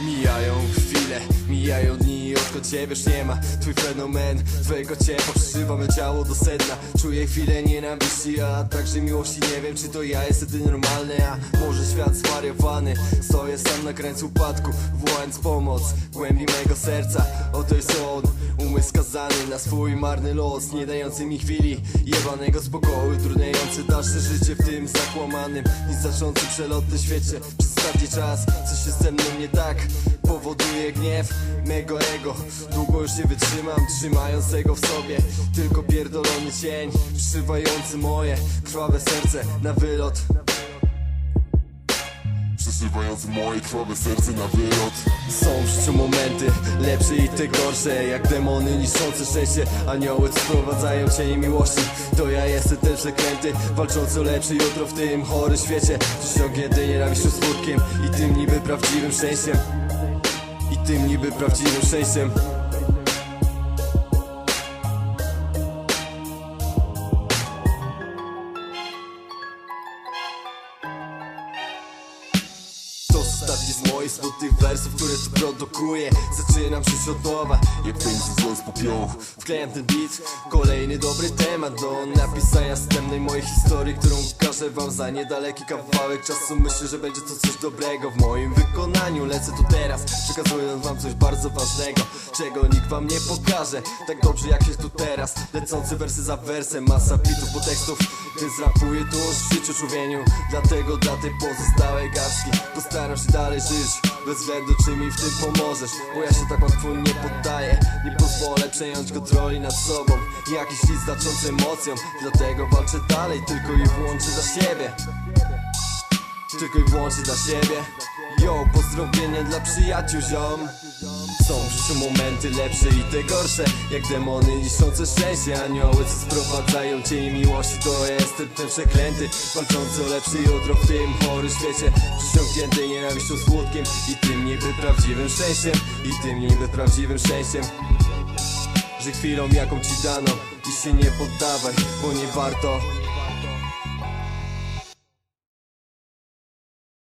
Mijają chwile, mijają dni Odkąd ciebie już nie ma. Twój fenomen, twojego ciepła Przyszywa me ciało do sedna. Czuję chwilę nienawiści, a także miłości. Nie wiem czy to ja jest jedyny normalny A może świat zwariowany. Stoję sam na krańcu upadku Wołając pomoc głębi mego serca. Oto jest on, umysł skazany Na swój marny los, nie dający mi chwili Jebanego spokoju, trudniejący dalsze życie W tym zakłamanym i znaczący świecie. Przez czas, coś jest ze mną nie tak. Powoduje gniew mego ego. Długo już nie wytrzymam, trzymającego w sobie. Tylko pierdolony cień Wszywający moje krwawe serce na wylot Przeżywając moje krwawe serce na wylot Są w momenty lepsze i te gorsze. Jak demony niszczące szczęście Anioły sprowadzają cienie miłości. To ja jestem ten przeklęty Walczący o lepsze jutro w tym chorym świecie. Przyciągnięty nienawiścią smutkiem I tym niby prawdziwym szczęściem. I tym niby prawdziwym szczęściem ostatni z moich smutnych wersów, które tu produkuję Zaczynam żyć od nowa Jak pędzi z popiołów. Wklejam ten beat, kolejny dobry temat Do napisania wstępnej mojej historii Którą każę wam za niedaleki kawałek czasu. Myślę, że będzie to coś dobrego w moim wykonaniu Lecę tu teraz, przekazując wam coś bardzo ważnego Czego nikt wam nie pokaże. Tak dobrze jak jest tu teraz. Lecące wersy za wersem, masa bitów, bo tekstów. Więc rapuję tu o życiu człowieniu. Dlatego dla tej pozostałej garstki. Postaram się dalej żyć Bez względu czy mi w tym pomożesz. Bo ja się tak łatwo nie poddaję. Nie pozwolę przejąć kontroli nad sobą. Jakiś list znaczący emocją Dlatego walczę dalej Tylko i wyłącznie za siebie. Tylko i wyłącznie dla siebie Yo, pozdrowienia dla przyjaciół ziom. Są życiu momenty lepsze i te gorsze Jak demony niszczące szczęście. Anioły co sprowadzają cienie miłości To jestem ten przeklęty Walczący o lepsze jutro w tym chorym świecie. Przyciągnięty nienawiścią smutkiem I tym niby prawdziwym szczęściem I tym niby prawdziwym szczęściem. Że chwilą jaką ci dano I się nie poddawaj, bo nie warto